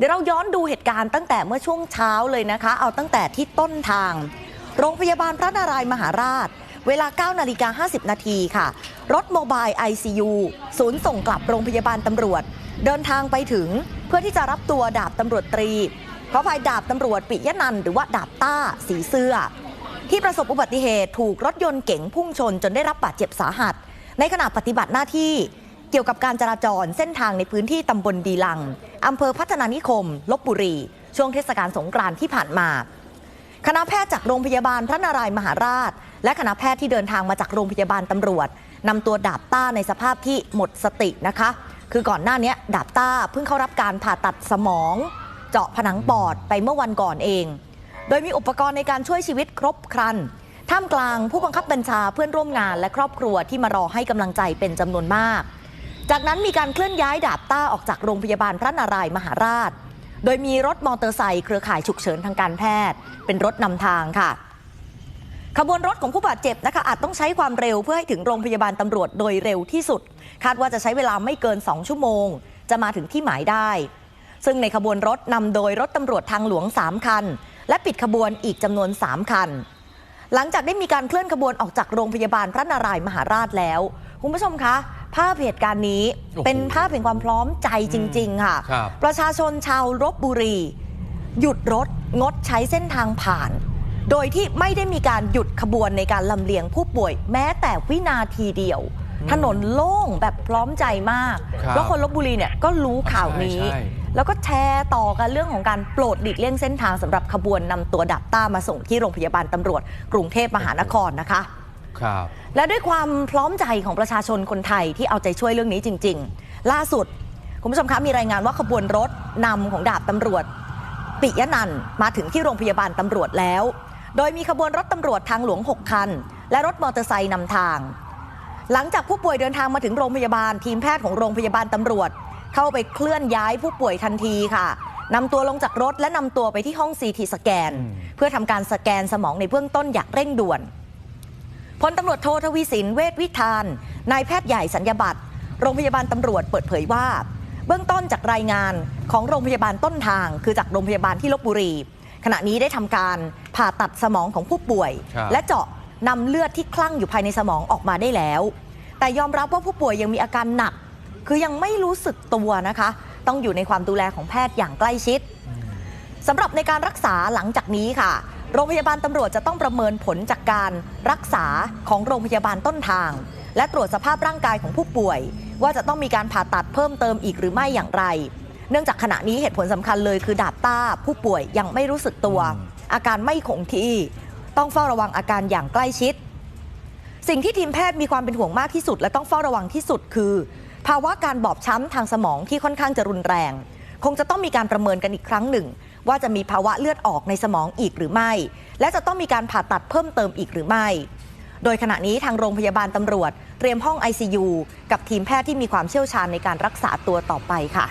เดี๋ยวเราย้อนดูเหตุการณ์ตั้งแต่เมื่อช่วงเช้าเลยนะคะ เอาตั้งแต่ที่ต้นทาง โรงพยาบาลพระนารายณ์มหาราช เวลา 9 นาฬิกา 50 นาทีค่ะ รถโมบาย ICU ศูนย์ส่งกลับโรงพยาบาลตำรวจ เดินทางไปถึงเพื่อที่จะรับตัวดาบตำรวจตรีขอภัยดาบตำรวจปิยนันหรือว่าดาบต้าสีเสื้อ ที่ประสบอุบัติเหตุถูกรถยนต์เก๋งพุ่งชนจนได้รับบาดเจ็บสาหัส ในขณะปฏิบัติหน้าที่เกี่ยวกับการจราจรเส้นทางในพื้นที่ตำบลดีลัง อำเภอพัฒนานิคม ลบบุรี ช่วงเทศกาลสงกรานต์ที่ผ่านมา คณะแพทย์จากโรงพยาบาลพระนารายณ์มหาราช และคณะแพทย์ที่เดินทางมาจากโรงพยาบาลตำรวจนำตัวดาบต้าในสภาพที่หมดสตินะคะ คือก่อนหน้านี้ดาบต้าเพิ่งเข้ารับการผ่าตัดสมอง เจาะผนังปอดไปเมื่อวันก่อนเอง โดยมีอุปกรณ์ในการช่วยชีวิตครบครันท่ามกลางผู้บังคับบัญชาเพื่อนร่วมงานและครอบครัวที่มารอให้กำลังใจเป็นจำนวนมาก จากนั้นมีการเคลื่อนย้ายดาบต้าออกจากโรงพยาบาลพระนารายณ์มหาราช โดยมีรถมอเตอร์ไซค์เครือข่ายฉุกเฉินทางการแพทย์ เป็นรถนำทางค่ะ ขบวนรถของผู้บาดเจ็บนะคะอาจต้องใช้ความเร็วเพื่อให้ถึงโรงพยาบาลตำรวจโดยเร็วที่สุด คาดว่าจะใช้เวลาไม่เกิน 2 ชั่วโมง จะมาถึงที่หมายได้ ซึ่งในขบวนรถนำโดยรถตำรวจทางหลวง 3 คัน และปิดขบวนอีกจำนวน 3 คันหลังจากได้มีการเคลื่อนขบวนออกจากโรงพยาบาลพระนารายณ์มหาราชแล้ว คุณผู้ชมคะ ภาพเหตุการณ์นี้โอ้โหเป็นภาพแห่งความพร้อมใจจริง ๆ ค่ะครับประชาชนชาวลบบุรี หยุดรถงดใช้เส้นทางผ่าน โดยที่ไม่ได้มีการหยุดขบวนในการลำเลียงผู้ป่วย แม้แต่วินาทีเดียว ถนนโล่งแบบพร้อมใจมากครับแล้วคนลบบุรีเนี่ยก็รู้ข่าวนี้ใช่ใช่แล้วก็แชร์ต่อกันเรื่องของการโปรดหลีกเลี่ยงเส้นทางสำหรับขบวนนำตัวดับต้ามาส่งที่โรงพยาบาลตำรวจ กรุงเทพมหานครนะคะ ครับและด้วยความพร้อมใจของประชาชนคนไทยที่เอาใจช่วยเรื่องนี้จริง ๆ ล่าสุดคุณผู้ชมคะมีรายงานว่าขบวนรถนำของดาบตำรวจ ปิยะนันมาถึงที่โรงพยาบาลตำรวจแล้ว โดยมีขบวนรถตำรวจทางหลวง 6 คัน และรถมอเตอร์ไซค์นำทาง หลังจากผู้ป่วยเดินทางมาถึงโรงพยาบาล ทีมแพทย์ของโรงพยาบาลตำรวจ เข้าไปเคลื่อนย้ายผู้ป่วยทันทีค่ะนำตัวลงจากรถและนำตัวไปที่ห้องซีทีสแกน เพื่อทำการสแกนสมองในเบื้องต้นอย่างเร่งด่วน พลตำรวจโททวีสินเวชวิธานนายแพทย์ใหญ่สัญญาบัตรโรงพยาบาลตำรวจเปิดเผยว่า เบื้องต้นจากรายงานของโรงพยาบาลต้นทาง คือจากโรงพยาบาลที่ลบบุรี ขณะนี้ได้ทำการผ่าตัดสมองของผู้ป่วยครับและเจาะนำเลือดที่คลั่งอยู่ภายในสมองออกมาได้แล้ว แต่ยอมรับว่าผู้ป่วยยังมีอาการหนัก คือยังไม่รู้สึกตัวนะคะ ต้องอยู่ในความดูแลของแพทย์อย่างใกล้ชิดสำหรับในการรักษาหลังจากนี้ค่ะ โรงพยาบาลตำรวจจะต้องประเมินผลจากการรักษาของโรงพยาบาลต้นทาง และตรวจสภาพร่างกายของผู้ป่วย ว่าจะต้องมีการผ่าตัดเพิ่มเติมอีกหรือไม่อย่างไร เนื่องจากขณะนี้เหตุผลสำคัญเลยคือดาบต้า ผู้ป่วยยังไม่รู้สึกตัว อาการไม่คงที่ ต้องเฝ้าระวังอาการอย่างใกล้ชิด สิ่งที่ทีมแพทย์มีความเป็นห่วงมากที่สุด และต้องเฝ้าระวังที่สุดคือ ภาวะการบอบช้ำทางสมองที่ค่อนข้างจะรุนแรง คงจะต้องมีการประเมินกันอีกครั้งหนึ่ง ว่าจะมีภาวะเลือดออกในสมองอีกหรือไม่ และจะต้องมีการผ่าตัดเพิ่มเติมอีกหรือไม่ โดยขณะนี้ทางโรงพยาบาลตำรวจ เตรียมห้อง ICU กับทีมแพทย์ที่มีความเชี่ยวชาญในการรักษาตัวต่อไปค่ะ